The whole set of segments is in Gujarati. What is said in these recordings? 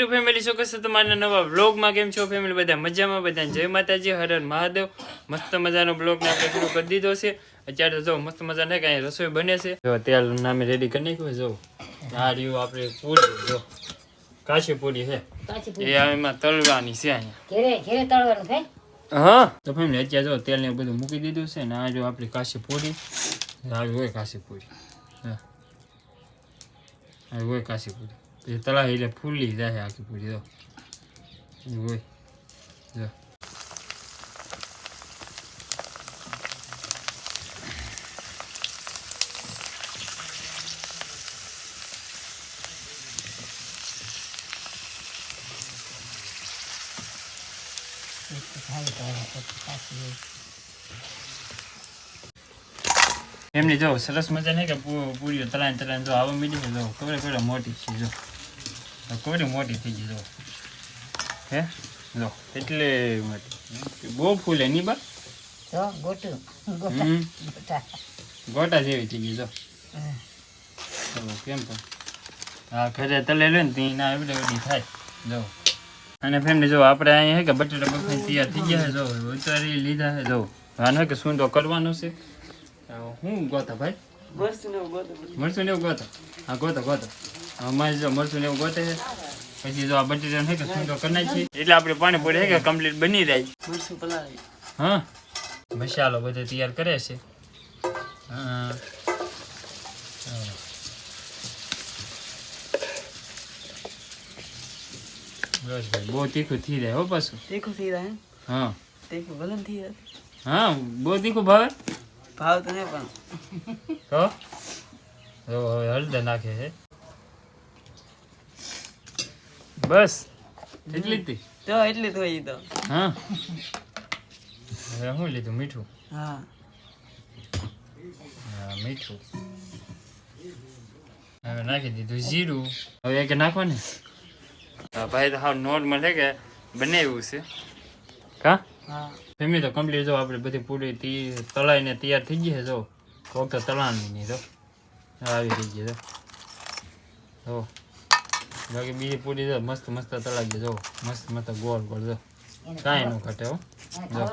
યુટ્યુબ ફેમિલી શું કહેશે તમારા નવા બ્લોગમાં કેમ છો ફેમિલી બધા મજામાં બધા જય માતાજી હર હર મહાદેવ. મસ્ત મજાનો બ્લોગને આપણે શરૂ કરી દીધો છે. અત્યારે તો જો મસ્ત મજાને કાંઈ રસોઈ બને છે. જો તેલ નામે રેડી કરી નાખ્યું જો. આ રહ્યું આપણે પૂરી જો. કાચી પૂરી છે. એ એમાં તળવાની છે અહીંયા. હા. તો ફેમિલી અત્યારે જો તેલ ને બધું મૂકી દીધું છે ને આ જો આપણી કાશી પૂરી. આવી હોય કાશી પૂરી. હા. આવી હોય કાશી પૂરી. પછી તળાવી એટલે ફૂલી જાય આખી પૂરી એ હોય જો એમની જો સરસ મજા નહીં કે પૂરીઓ તળાઈને તલાઈને જો આવો મીડી છે, જો ખબર ખબર મોટી છે, જો. કવડે મોટી થઈ ગઈ જો. હે? જો એટલે મોટી. બહુ ફૂલે ની બા? ગોટા. ગોટા. ગોટા. જેવી થઈ ગઈ જો. ચલો કેમ તો? હા ઘરે તલે લે ને ત્યાં ના એવડે એવડી થાય. જો. અને ફેમિલી જો આપણે અહીંયા હે કે બટેટા બફાઈ તૈયાર થઈ ગયા છે જો. ઉતારી લીધા છે જો. આનો કે શું તો કરવાનું છે? હું ગોતા ભાઈ? મરસું ને એવું ગોતો. હા ગોતો ગોતો. અમારે જો મરચું ને એવું ગોતે છે. પછી જો આ બટેટા છે કે શું તો કરી નાખીએ. એટલે આપણે પાણી પૂરી છે કે કમ્પ્લીટ બની જાય. હા? મસાલો બધો તૈયાર કરે છે. હા. બસ ભાઈ બહુ તીખું થઈ જાય હો પાછું. તીખું થઈ જાય હા. તીખું ભલે થઈ જાય. હા બહુ તીખું ભાવે? ભાવ તો નહીં પણ. તો? જો હવે હળદર નાખે છે. બસ. એટલી જ. તી તો એટલી તો હોય તો. હા. હવે હું લીધું? મીઠું? હા. હા મીઠું. હવે નાખી દીધું જીરું. હવે એક નાખો ને હા ભાઈ તો હા નોર્મલ છે કે બનાવ્યું છે. કા? હા. ફેમી તો કમ્પ્લીટ જો આપણે બધી પૂરી તી તળાઈને તૈયાર થઈ ગઈ છે જો. ફક્ત તળાની નહીં તો આવી થઈ ગઈ તો જો. બાકી બીજી પૂરી જો મસ્ત મસ્ત તળાઈ ગઈ જો મસ્ત મસ્ત ગોળ ગોળ જો. કાંઈ ન ઘટે હો. જો.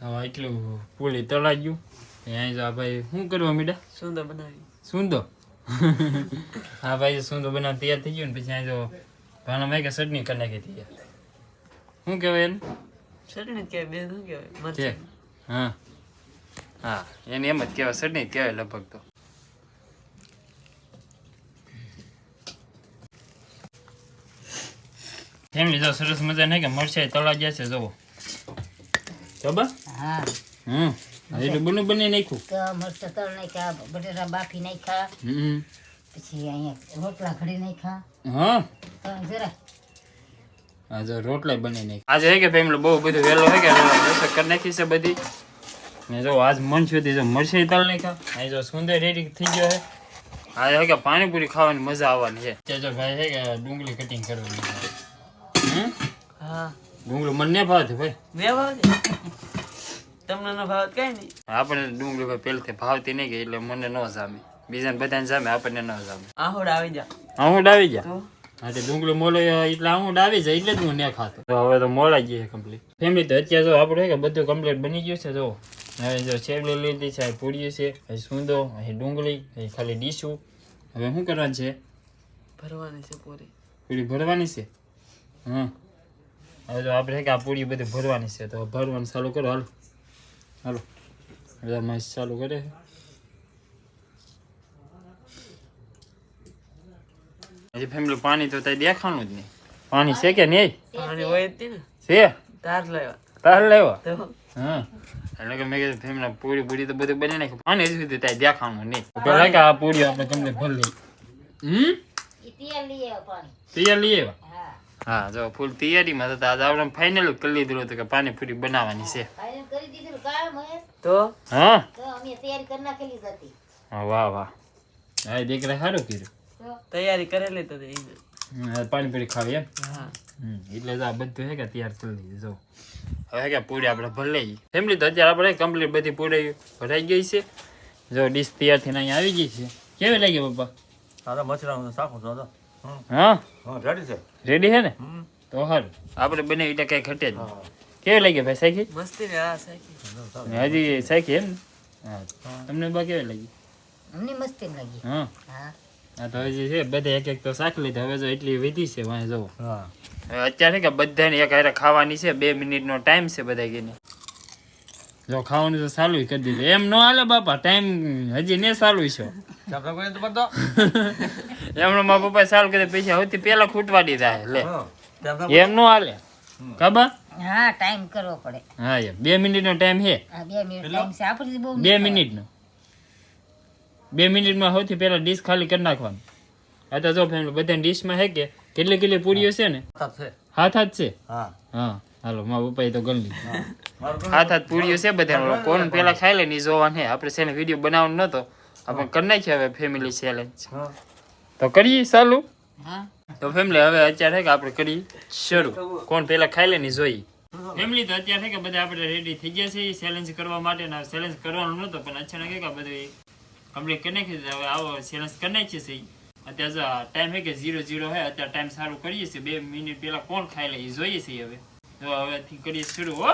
હવે એટલું પૂરી તળાઈ ગયું અહીં જો આ ભાઈ શું કરવા મીડા? સુંદર બનાવી. સુંદો? હા ભાઈ સુંદો બનાવ તૈયાર થઈ ગયું ને પછી અહીં જો ભાણા મેં કે ચટણી કરી નાખી તૈયાર. શું કહેવાય એને? ચટણી કહેવાય બે શું કહેવાય? હા. હા એને એમ જ કહેવાય ચટણી કહેવાય લગભગ તો. ફેમિલી જો સરસ મજા નહીં કે મરચાઈ તળા ગયા છે જુઓ. બા હા. હમ. એટલું બને બને નાખ્યું. તો મરચાં તળ નાખ્યા બટેટા બાફી નાખ્યા હમ. પછી અહીંયા રોટલા ઘડી નાખ્યા. હા. જરા. આ જો રોટલા બની નાખી આજે હે કે ફેમિલી બહુ બધું વહેલો હે કે રસોઈ કરી નાખી છે બધી. ને જો આજ મન સુધી જો મરચાઈ તળ નાખ્યા. અહીં જો સુંદર રેડી થઈ ગયો હે. આજે હે કે પાણીપુરી ખાવાની મજા આવવાની છે. જો ભાઈ હે કે ડુંગળી કટિંગ કરવાની છે. હા? ડુંગળી મને ભાવતી ભાઈ. મેં ભાવ તમને ન ભાવ કઈ નહીં. આપણને ડુંગળી ભાઈ પેલથી ભાવતી નહીં કે એટલે મને ન જામે. બીજાને બધાને જામે આપણને ન જામે. આહુડ આવી જા. આહુડ આવી જા હા ડુંગળી મોલે એટલે આવું આવી જાય એટલે જ હું ને ખાતો. તો હવે તો મોલાઈ ગઈ કમ્પ્લીટ ફેમિલી તો અત્યારે જો આપણે કે બધું કમ્પ્લીટ બની ગયું છે જો. હવે જો લીધી છે અહીં પૂરી છે અહીં સૂંદો અહીં ડુંગળી અહીં ખાલી ડીશું હવે શું કરવાનું છે? ભરવાની છે પૂરી. પૂરી ભરવાની છે? હા હવે તો આપણે કે આ પૂરી બધી ભરવાની છે તો ભરવાનું ચાલુ કરો હાલો. હાલો. બધા મસ્ત ચાલુ કરે હજી ફેમિલી પાણી તો ત્યાં દેખાણું જ નહીં. પાણી છે કે નહીં? પાણી હોય જ ને. છે? તાર લેવા તાર લેવા તો? હા. એટલે કે મેં કીધું ફેમિલી પૂરી પૂરી તો બધું બની નાખ્યું. પાણી હજી સુધી ત્યાં દેખાણું નહીં. પેલા કે આ પૂરી આપણે તમને ભરી હમ? તેલ લઈ આવ્યો પાણી. તૈયાર લઈ આવ્યા? હા જો ફૂલ તૈયારીમાં હતા આજે આપણે ફાઇનલ કરી લીધું હતું કે પાણીપુરી બનાવવાની છે. તો? હા? અમે તૈયારી કરી નાખેલી હતી. હા વાહ વાહ. હા એ દીકરા સારું કર્યું. તૈયારી કરેલી તો પાણીપુરી ખાવી એમ? હા. હમ, એટલે જ આ બધું હે કે તૈયાર કરી લીધું જો. હવે કે પૂરી આપણે ભલે ફેમિલી તો અત્યારે આપણે કમ્પ્લીટ બધી પૂરી ભરાઈ ગઈ છે. જો ડીશ તૈયાર થઈને અહીંયા આવી ગઈ છે. કેવી લાગી પપ્પા? તારા મચરાનું સાખું છો તો. હા? હા? રેડી છે? રેડી ને? તો હાલ આપણે બંને ઈટા કઈ ઘટે જ કેવી લાગી ભાઈ સાઈકી મસ્તી ને હા સાઈકલ હજી સાઈકી એમ ને? હા. તમને બા કેવી લાગી? અમને મસ્તી લાગી. હા. હા. તો હજી છે બધા એક એક તો શાક લીધા. હવે જો એટલી વિધિ છે વાંહે જો. હા. હવે અત્યારે કે બધાને એક હારે ખાવાની છે બે મિનિટનો ટાઈમ છે બધા કીને જો ખાવાનું તો સારું કરી દીધું. એમ ન હાલે બાપા ટાઈમ હજી ને સારું છે. એમનો મા પપ્પા સારું કરી પૈસા સૌથી પેલા ખૂટવા દીધા લે. હા એમ ન હાલે. ખબર? હા ટાઈમ કરવો પડે. હા યાર બે મિનિટનો ટાઈમ છે. બે મિનિટ ટાઈમ છે. આપણે બહુ બે મિનિટનો. બે મિનિટમાં સૌથી પહેલા ડીશ ખાલી કરી નાખવાનું. આ તો જો ફેમિલી બધા ડીશમાં હે કે? કેટલી કેટલી પૂરીઓ છે ને? હાથ જ હાથ હાથ છે? હા. હા. હાલો મારા પપ્પાએ તો ગણ લીધી હાથ હાથ પૂરીઓ છે બધા કોણ પેલા ખાઈ લે ને જોવાનું હે? આપણે છે ને વીડિયો બનાવવાનો નતો. આપણે કરી નાખીએ હવે ફેમિલી ચેલેન્જ હા. તો કરીએ ચાલુ? હા. તો ફેમિલી હવે અત્યારે કે આપણે કરી શરૂ. કોણ પેલા ખાઈ લે ને જોઈ? જોઈએ ફેમિલી તો અત્યારે કે બધા આપણે રેડી થઈ ગયા છે ચેલેન્જ કરવા માટે ના ચેલેન્જ કરવાનો નતો પણ અચાનક કે બધું કમ્પ્લીટ કરી નાખી. હવે આવો ચેલેન્જ કરી નાખીએ છીએ. અત્યારે ટાઈમ હે કે ઝીરો ઝીરો હે અત્યારે ટાઈમ સારું કરીએ છીએ. બે મિનિટ પેલા કોણ ખાઈ લે એ જોઈએ છીએ હવે. તો હવેથી કરીએ શરૂ હો.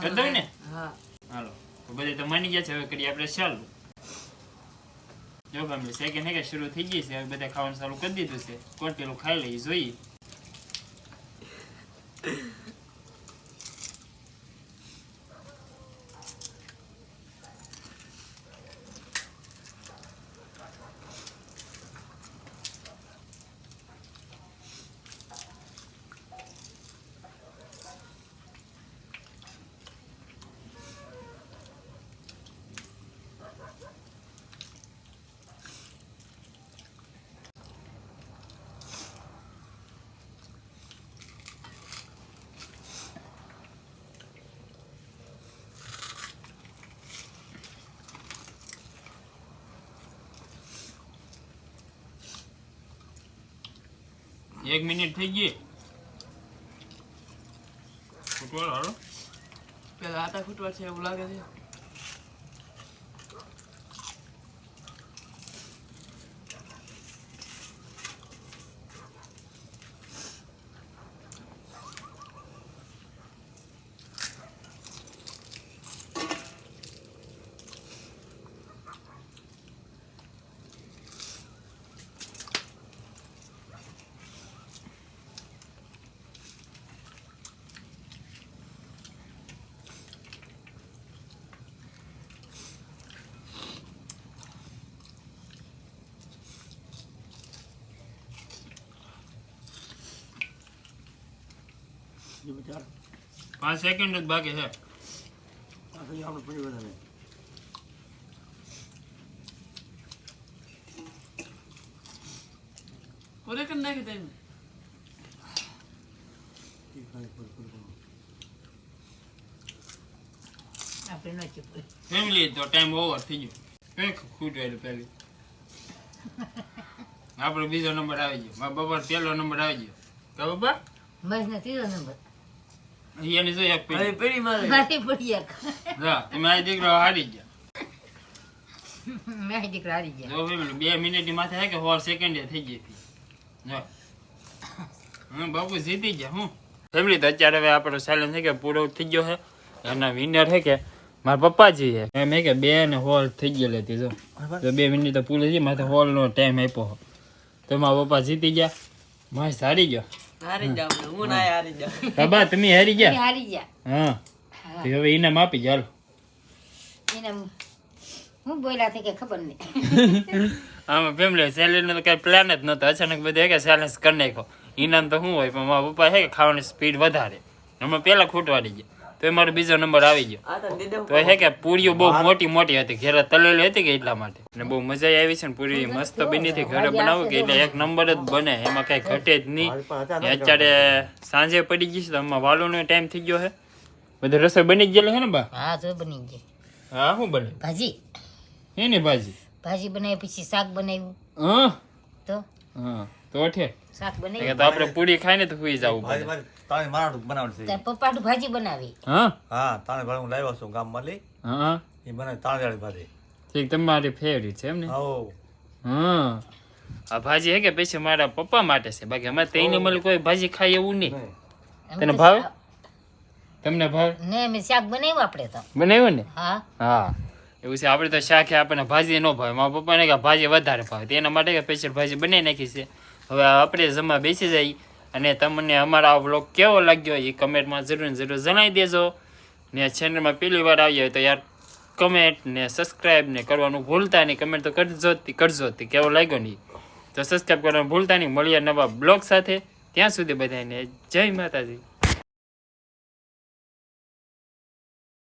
કરી દઉં ને? હા. હાલો. તો બધે તો માની ગયા છે હવે કરીએ આપણે ચાલુ. જો ફેમિલી સેકન્ડ હેકે શરૂ થઈ ગઈ છે હવે બધા ખાવાનું ચાલુ કરી દીધું છે. કોણ પેલું ખાઈ લઈ જોઈએ. એક મિનિટ થઈ ગઈ. ફૂટવાળ હાલો. પેલા આટા ફૂટવા છે એવું લાગે છે. પાંચ સેકન્ડ જ બાકી છે આપણે પડી વધારે ઓરે કરી નાખી તમે આપણે ન ચૂપ ફેમિલી તો ટાઈમ ઓવર થઈ ગયો કંઈક ખૂટવાયેલું પહેલી આપણો બીજો નંબર આવી ગયો મારા બાપા પહેલો નંબર આવી ગયો કા બાપા મસ્ત ને ત્રીજો નંબર જો એક પેલી પેઢી. મારે. મારી પડી એક. જા તમે આ દીકરો હારી ગયા. મેં દીકરા હારી ગયા. જો ફેમિલી બે મિનિટની માથે કે હોલ સેકન્ડ થઈ ગઈ હતી. જો. હા બાપુ જીતી ગયા હું ફેમિલી તો અત્યારે હવે આપણો સાયલન્સ છે કે પૂરો થઈ ગયો છે. એના વિનર છે કે મારા પપ્પાજી છે એમ હે કે બે ને હોલ થઈ ગયેલ હતી જો. તો બે મિનિટ તો પૂરી થઈ માથે હોલ નો ટાઈમ આપ્યો તો મારા પપ્પા જીતી ગયા. મારે હારી ગયો. હારી જાવ હું ના હારી જાવ બાબા તમે હારી ગયા? હારી ગયા. હા. હવે ઇનામ આપી ચાલો. એને હું બોલ્યા થઈ કે ખબર નહીં. આમાં ફેમિલી સેલેરીનો તો કઈ પ્લાન જ નતો અચાનક બધે કે સેલેન્સ કરી નાખ્યો. ઇનામ તો શું હોય પણ મારા પપ્પા છે કે ખાવાની સ્પીડ વધારે. હમણાં પેલા ખૂટવાડી ગયા. તો એ મારો બીજો નંબર આવી ગયો. તો છે કે પૂરીઓ બહુ મોટી મોટી હતી. ઘેરે તળેલી હતી કે એટલા માટે. અને બહુ મજા આવી છે ને પૂરી. મસ્ત બની હતી? ઘરે બનાવું કે એટલે એક નંબર જ બને. એમાં કઈ ઘટે જ નહીં. અત્યારે સાંજે પડી ગઈ છે તો આમાં વાલોનો ટાઈમ થઈ ગયો છે બધી રસોઈ બની ગયેલી છે ને બા? હા જો બની ગઈ. હા શું બને? ભાજી. એની ભાજી? ભાજી બનાવી પછી શાક બનાવ્યું. હા? તો? હા તો ઠે શાક બનાવી બનાવ્યું. તો આપણે પૂરી ખાઈને તો સુઈ જવું ભાઈ પડે ભાઈ તારે મારા બનાવવાનું છે. તાર પપ્પાનું ભાજી બનાવી. હા? હા તાણે ભાઈ હું લાવ્યો છું ગામ મળી હા એ બનાવી તારે ભાજી. ઠીક તમારી ફેવરિટ છે એમ ને? આવો. હા. આ ભાજી હે કે પછી મારા પપ્પા માટે છે? બાકી અમારે તેની મળી કોઈ ભાજી ખાય એવું નહીં. તને તો ભાવે? તમને ભાવે? ને મેં શાક બનાવ્યું આપણે તો. બનાવ્યું ને? હા. હા. એવું છે આપણે તો શાક આપણને ભાજી ન ભાવે. મારા પપ્પાને કે ભાજી વધારે ભાવે. તેના માટે કે સ્પેશિયલ ભાજી બનાવી નાખી છે. હવે આપણે જમવા બેસી જઈએ અને તમને અમારો આ વ્લોગ કેવો લાગ્યો એ કમેન્ટમાં જરૂર જરૂર જણાવી દેજો. ને ચેનલમાં પહેલી વાર આવ્યા તો યાર કમેન્ટ ને સબસ્ક્રાઈબ ને કરવાનું ભૂલતા નહીં. કમેન્ટ તો કરજો જ કરજો કેવો લાગ્યો નહીં તો સબસ્ક્રાઈબ કરવાનું ભૂલતા નહીં. મળીએ નવા બ્લોગ સાથે. ત્યાં સુધી બધાને જય માતાજી.